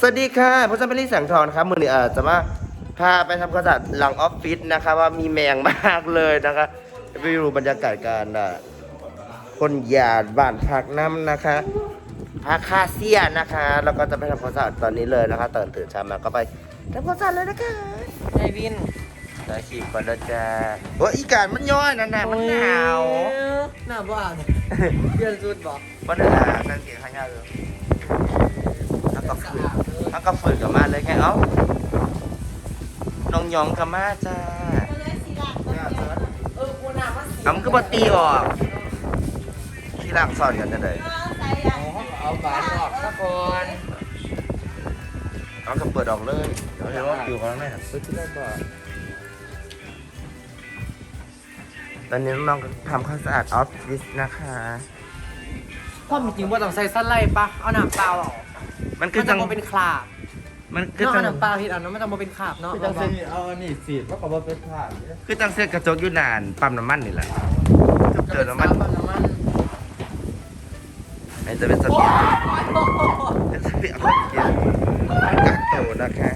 สวัสดีค่ะพจน์เป็นลี่แสงทองนะครับมือนี้เอ่อจะมาพาไปทำความสะอาดหลังออฟฟิศนะคะว่ามีแมงมากเลยนะคะไปดูบรรยากาศการอะคนหยาดบ้านพักน้ำนะคะพักคาเซียนะคะ แล้วก็จะไปทำความสะอาดตอนนี้เลยนะคะตื่นตื่นเช้ามาก็ไปทำความสะอาดเลยนะคะไอวินได้ขีบก่อนนะจ๊ะโอ้ยอีกาดมันย้อยนั่นน่ะมันหนาวหนาวบ้าเนี่ยเปลี่ยนชุดบอกมันหนาวนั่นเสียงข้างหน้าเลยแล้วก็ฝืน แล้วก็ฝืนกับมาเลยแค่เอ้าน้องหยองกับมาจ้าเออกูหนาวมาสีอำก็บตีออกที่ล่างสอนกันจะเลยเอาบานออกซะก่อนเอาก็เปิดออกเลยเดี๋ยวเห็นว่าอยู่ข้างในหันไปที่แรกก่อนตอนนี้น้องๆก็ทำความสะอาดออฟฟิศนะคะ พ่อมีจริงว่าต้องใส่สั้นไล่ปะเอาหนังเปล่าหรอ มันคืมัอนจัจะงมาเป็นคราบมันคือเนาะจัเอางหนังเปล่าที่อันนั้นมันจะมาเป็นคราบเนาะคือจังเซนเอาอันนี้สีดแล้วก็มาเป็นผ่านคือจังเส้นกระจกอยู่นานปั๊มน้ำมันนี่แหละจุดเจอน้ำมันน้ำมันอันนี้จะเป็นสเปียร์เป็นสเปียร์คนเกียร์กักโตนะคะ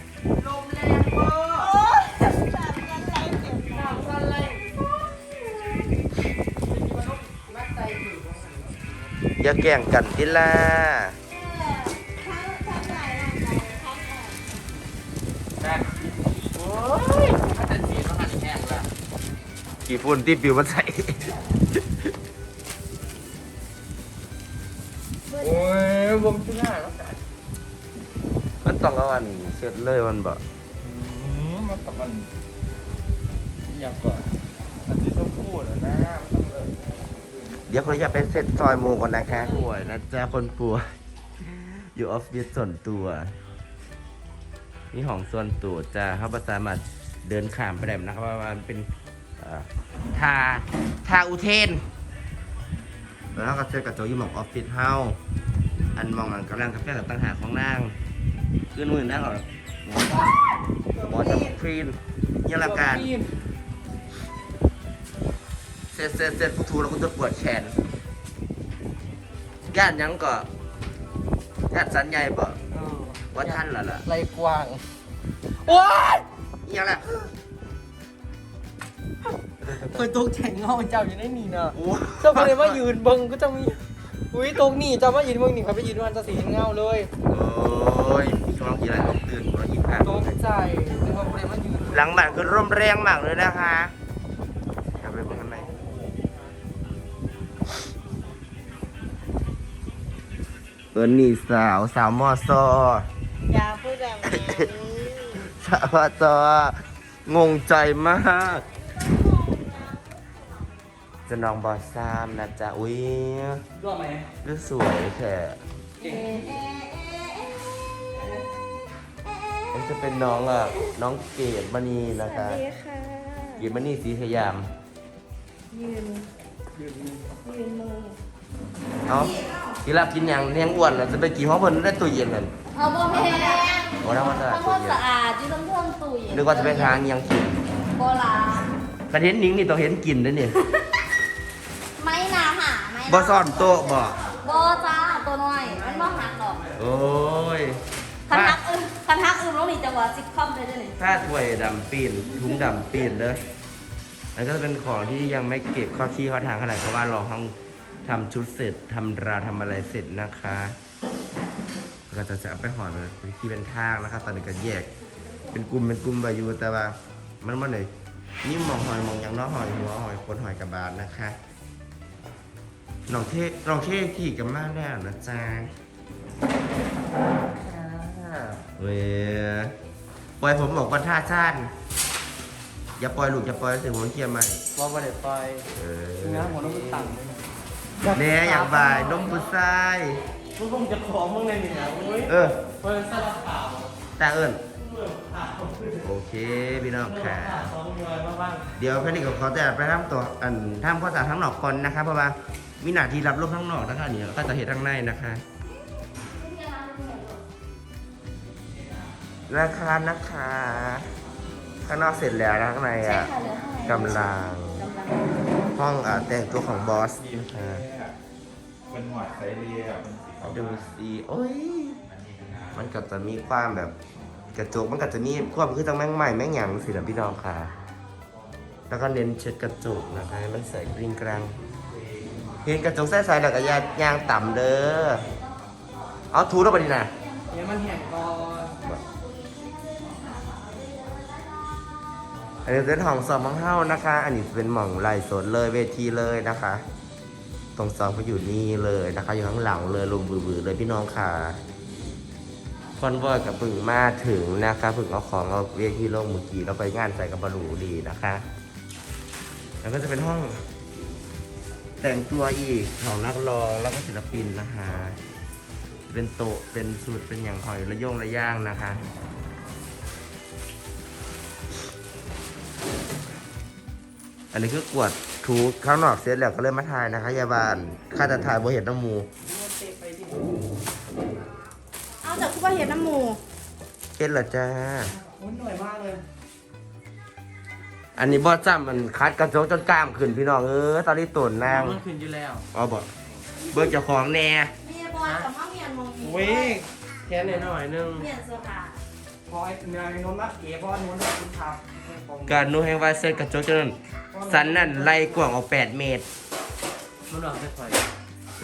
ลมแรงเวอร์หนังสั้นไล่แม็กไซอยู่อย่าแกล้งกันดิล่ะ กี่ฝุ่นที่ปิวมันใส่ โอ้ยวงที่หน้าแล้วกันมันต้องเอาอันเสร็จเลยมันบอกมันกับมันอย่างก่อนอันนี้ต้องพูดนะมันต้องเลยเดี๋ยวคนจะไปเสร็จซอยหมูก่อนนะคะป่วยนะจ๊ะคนป่วยอยู่ออฟฟิศส่วนตัวนี่ของส่วนตัวจะเขาประสามารถเดินข้ามไปได้นะครับว่ามันเป็นเอ่อ ทาทาอุเทน แล้วก็เจอกับโจอยี่หมองออฟฟิศเฮาอันมองมันกำลังกาแฟกับตั้งหากของนางขึ้นมือนั่งก่อนหมอหมอจะพรีนยังละการเสร็จเสร็จเสร็จผู้ทูแล้วคุณจะปวดแขนญาติยังก็ญาติสันใหญ่บ่เออว่าท่านล่ะล่ะไรกว้าง โอ๊ยยังล่ะ เคยตกแข่งเงาเจ้าอยู่ในนี่นะโอ้เจ้าก็เลยว่ายืนเบิงก็จะมี อุ้ยตรงนี่เจ้ามายืนเบิงนี่เขาไปยืนวันจะสีเงาเลยโอ้ยช่วงกี่ไรต้องตื่นคนละยี่สิบห้าตกใจแต่เขาเลยมายืนหลังบ้านคือร่มแรงมากเลยนะคะกลับไปเบิ่งข้างในเอินนี่สาวสาวมอซออย่าพูดแบบนั้นสาวมอซองงใจมาก จะน้องบอสซามนะจ๊ะ อุ้ยร่วมไหมดูสวยแค่มันจะเป็นน้องอะ น้องเกดมณีนะวัคะ สดีค่ะ เกดมณีสีสยาม ยืน ยืนมือเอาทีละกินอย่างเลี้ยงอ้วนแล้วจะไปกี่ห้องเพิ่นได้ตู้เย็นนั่น เอาบ่แพงโอ้ทำความสะอาด ทำความสะอาดอยู่ต้องเพิ่มตู้เย็นนึกว่าจะไปทางยังกิน โบราณ กระเห็นนิ้งนี่ต้องเห็นกินด้วยนี่ ไม่นาหาไม่บ่ซ่อนโต๊ะบ่บ่จ้าตัวน้อย มันบ่หักหรอกโอ้ยคันหักอื่นคันหักอื่นลงนี่จังหวะซิกคอมเลยเด้อนี่ถ้าถ้วยดำปีนถุงดำปีนเด้อแล้วก็จะเป็นของที่ยังไม่เก็บข้อขี้ข้อทางขนาดเพราะว่ารอห้องทำชุดเสร็จทำราวทำอะไรเสร็จนะคะแล้วก็จะจะเอาไปห่อเป็นที่เป็นทางนะคะตอนนี้ก็แยก เป็นกลุ่มเป็นกลุ่มไปอยู่แต่ว่ามันมันเลยนี่มองหอยมองอย่างน้อหอยหัวหอยคนหอยกับบาทนะคะ น้องเทน้องเทขี่กันมากแล้วนะจ๊ะเว้ยปล่อยผมบอกว่าท่าชาติอย่าปล่อยลูกอย่าปล่อยเสียหัวเคียร์ใหม่ว่าวันเด็ดไปเออเนื้อหัวนมมันต่ำเลยแน่อย่างบ่ายนมปุ้ายมึงคงจะขอมึงเลยเนี่ยอุ้ยเออเปิดสลับขาวตาเอิญโอเคพี่น้องค่ะสองมือมาบ้างเดี๋ยวแพนิกกับเขาจะไปทำตัวอันทำข้อสารทั้งนอกก่อนนะคะเพราะว่า มีหน้าที่รับลมทั้งนอกนะคะเนี่ยก็จะเห็นทั้งในนะคะ ราคานะคะข้างนอกเสร็จแล้วนะข้างในใช่อะค่ะเหลือห้ากำลังกำลังห้องอะแต่งตัวของบอสนะคะเป็นหวัดไซเรียเป็นสีขาวดูสิโอ้ยมันก็จะมีความแบบกระจกมันก็จะมีความคือตั้งแม่งใหม่แม่งหยังสินะพี่น้องค่ะ แล้วก็เน้นเช็ดกระจกนะคะให้มันใส่กริ้งกรัง เห็นกระจกใส่ๆแล้วก็ยางยางต่ำเด้อ เอาถูแล้วปะดีนะเดี๋ยวมันแห้งก่อนอันนี้เป็นห้องสอบของเฮ้านะคะ อันนี้เป็นหม่องไล่สดเลยเวทีเลยนะคะ ตรงซองก็อยู่นี่เลยนะคะ อยู่ข้างหลังเลยลงบือๆเลยพี่น้องค่ะคอนวอยกับพึ่งมาถึงนะคะพึ่งเอาของเอาเวทีลงเมื่อกี้เราไปงานใส่กับบารูดีนะคะ แล้วก็จะเป็นห้อง แต่งตัวอีกของนักร้องแล้วก็ศิลปินนะคะ เป็นโต๊ะเป็นสูตรเป็นอย่างหอยระโยงระย่างนะคะ อันนี้คือกวดถูข้างนอกเสร็จแล้วก็เริ่มมาถ่ายนะคะยาบาลค่าจะถ่ายบ่เห็นน้ำหมูเอาจากคุปเห็ดน้ำหมูเห็นเหรอจ้า อันนี้บอจ้ำมันคัดกระจกจนกล้ามขึ้นพี่น้องเออตอนนี้ตุ่นนางมันขึ้นอยู่แล้วอ๋อบอกเบิกเจ้าของแน่เมียบอยกับพ่อเมียนมองอีเว้ยแค่หน่อยๆนึงเมียนเสื้อผ้าพอไอ้เนื้อไอ้นนท์รักเอ๋พอไอ้นนท์รักคุณทับการนูแห่งว่าเส้นกระจกจนสันนั่นไล่กว่างออก8เมตรมันหลังจะถอย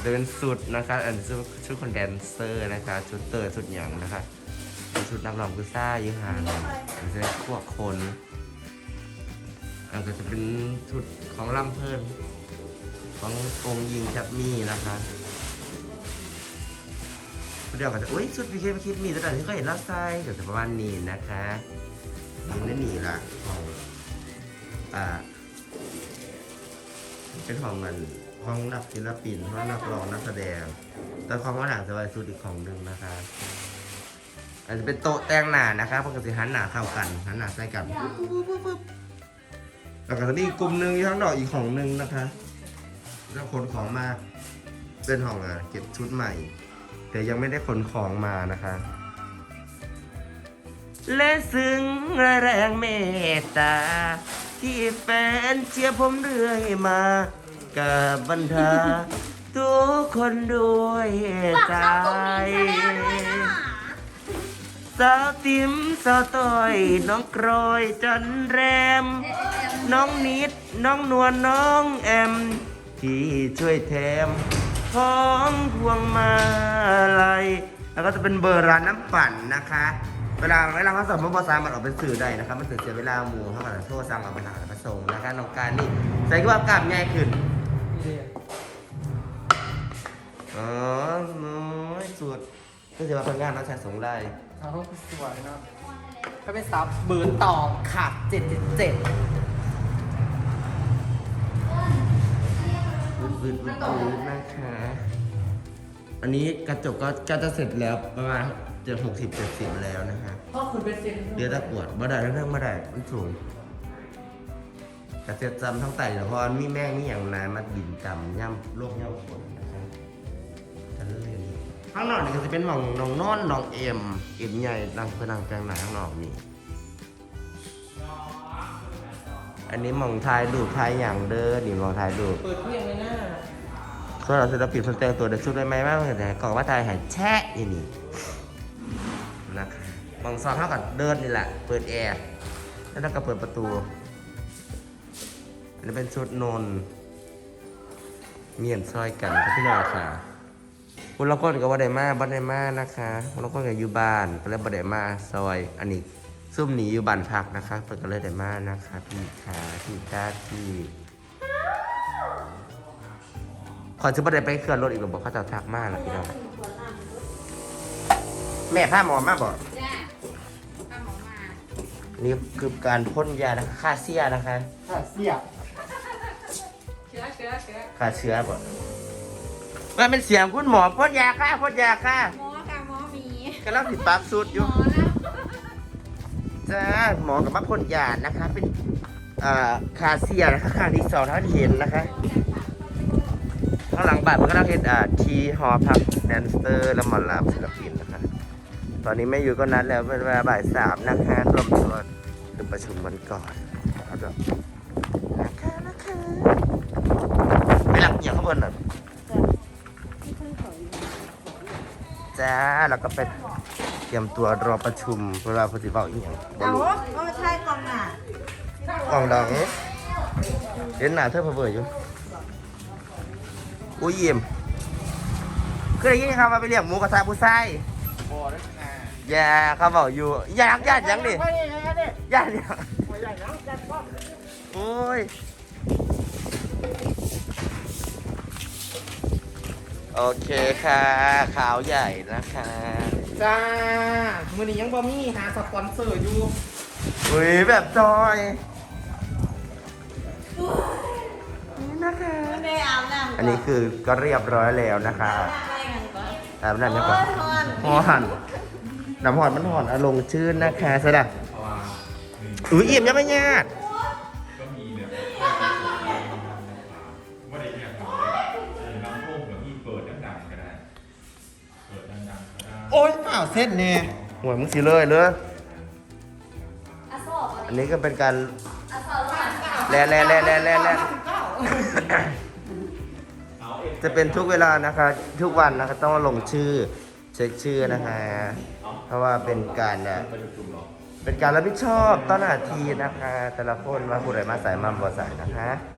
จะเป็นสุดนะคะอันนี้ชุดชุดคนแดนเซอร์นะคะชุดเตอร์ชุดหยังนะคะเป็นชุดนักร้องกุซ่ายืห่างอันนี้จะเป็นพวกคน อันก็จะเป็นชุดของลำเพิ่นขององยิงจับมี่นะคะเดี๋ยวก็จะอุ้ยชุดพีเคพีคิดมีแต่ตอนที่ก็เห็นลาไซเดี๋ยวจะประมาณนี้นะคะนี่นั่นนี่ละของอ่าเป็นของมันของนักศิลปินของนักร้องนักแสดง แต่ของว่าหนังจะไว้สุดอีกของหนึ่งนะคะอาจจะเป็นโต๊ะแต่งหน้านะคะเพราะกสิหันหน้าเข้ากันหันหน้าใส่กันปุ๊บปุ๊บปุ๊บปุ๊บ แล้วก็จะมีอีกกลุ่มหนึ่งอยู่ข้างนอกอีกของหนึ่งนะคะ แล้วขนของมาเป็นห้องอะเก็บชุดใหม่ แต่ยังไม่ได้ขนของมานะคะและซึ้งแรงเมตตา ที่แฟนเชียร์ผมเรื่อยมากับบรรดาทุกคนด้วยใจสาวติ๋มสาวต้อย น้องกรอยจันแรม น้องนิด น้องนวลน้องแอม ที่ช่วยแถมของพวงมาลัยแล้วก็จะเป็นเบอร์ร้านน้ำปั่นนะคะ เวลาเวลาเขาส่งมาบอสามารถออกเป็นสื่อได้นะครับมันเสียเวลาหมูเขาก็จะโทรสั่งเอาไปหามาส่งนะคะน้องการนี่ใส่ก็ว่ากล้ามง่ายขึ้นเอ๋อน้อยสุดก็จะมาทำงานน้องชายส่งได้เอาสวยเนาะถ้าเป็นซับเบิร์นตองขับเจ็ดเจ็ดเจ็ด วืดวืดวืดวืดนะคะ อันนี้กระจกก็ก็จะเสร็จแล้วประมาณจะหกสิบเจ็ดสิบแล้วนะคะพ่อคุณเป็นเซนเดี๋ยวตะกรวดบ่ได้เรื่องบ่ได้มันสูงกระเจ็ดจำทั้งไต่เพราะมีแม่งมีอย่างนามาบินกำย่ำโลกย่ำฝนนะครับจะเรื่องนี้ข้างนอกนี่ก็จะเป็นหม่องน้องนอนน้องเอ็มเอ็มใหญ่ดังเพื่อนังแปลงหนาข้างนอกนี่ อันนี้หม่องทายดูปทายอย่างเด้อนี่หม่องทายดูปเปิดเพียงเลยนะส่วนเราศิลปินคนแต่งตัวเด็ดชุดได้ไหมมากเลยแต่กล่องว่าทายหายแช่นี่นี่นะคะหม่องซองเท่ากับเดินนี่แหละ เปิดแอร์แล้วก็เปิดประตูอันนี้เป็นชุดนนท์เมียนซอยกันครับพี่น้องค่ะคุณละคนกับว่าได้มาบัได้มานะคะคุณละคนกับอยู่บ้านก็เลยบัได้มาซอยอันนี้ ซุ่มหนีอยู่บ้านพักนะคะเปิดก็เลยได้มานะคะพี่ขาพี่จ้าพี่ขอจะบัได้ไปเคลื่อนรถอีกหรือบอกเขาจะทักมากแล้วพี่น้องแม่ผ้าหมอมาบอกจ้าป้าหมอมานี่คือการพ่นยานะคะฆ่าเสียนะคะค่ะเสียบเชื้อเชื้อเชื้อฆ่าเชื้อบ่ว่าเป็นเสียงคุณหมอพ่นยาค่ะพ่นยาค่ะหมอกับหมอหมีกำลังติดปั๊บสุดอหมยู่อแล้ว จ้าหมอกับมาพ่นยานะคะ เป็นอ่าคาเซียนะคะข้างที่สองเท่าที่เห็นนะคะข้างหลังบัตรมันก็ต้องเห็นอ่าทีหอพักแดนเซอร์และหมอลำศิลปินนะคะ ตอนนี้ไม่อยู่ก็นัดแล้วเป็นเวลาบ่ายสามนะคะรวมตัวถึงประชุมวันก่อนเอาเดี๋ยวนะคะนะคะไปหลับอย่างข้างบนหน่อยจ้าแล้วก็ไป เตรียมตัวรอประชุมเวลาปฏิบัติอีกอย่างบเอารู้เอาใช่กล่องน่ะกล่องดังเห็นหน้าเธอเผลอๆอยู่อุ้ยยิ้มเคยได้ยินคำว่าไปเรียกหมูกระทะผู้ชายพอได้นาอย่าเขาบอกอยู่อยากญาติยังดิญาติยังโอ้ยโอเคค่ะ ขาวใหญ่นะคะ จ้า มือนี้ยังบ่มีหาสปอนเซอร์อยู่อุ้ยแบบจอยนี่นะคะ ไม่ได้อาบน้ำอันนี้คือก็เรียบร้อยแล้วนะคะอะไรกันก่อนอาบน้ำยังก่อนโอ้ยฮอนหอน น้ำหอนมันหอนอารมณ์ชื่นนะคะสดับอุ้ยเอี่ยมยังไม่ยากก็ โอ้ยข่าเส้นแน่หัวมึงสีเลยเลยอาสอบอันนี้ก็เป็นการอาสอบผ่านแลแลแลแลแลแลจะเป็นทุกเวลานะคะ ทุกวันนะคะต้องลงชื่อ เช็คชื่อนะคะ เพราะว่าเป็นการเอ่อเป็นการรับผิดชอบต้นหน้าทีนะคะ แต่ละคนว่าผู้ใดมาสายมัมบ่สายนะคะ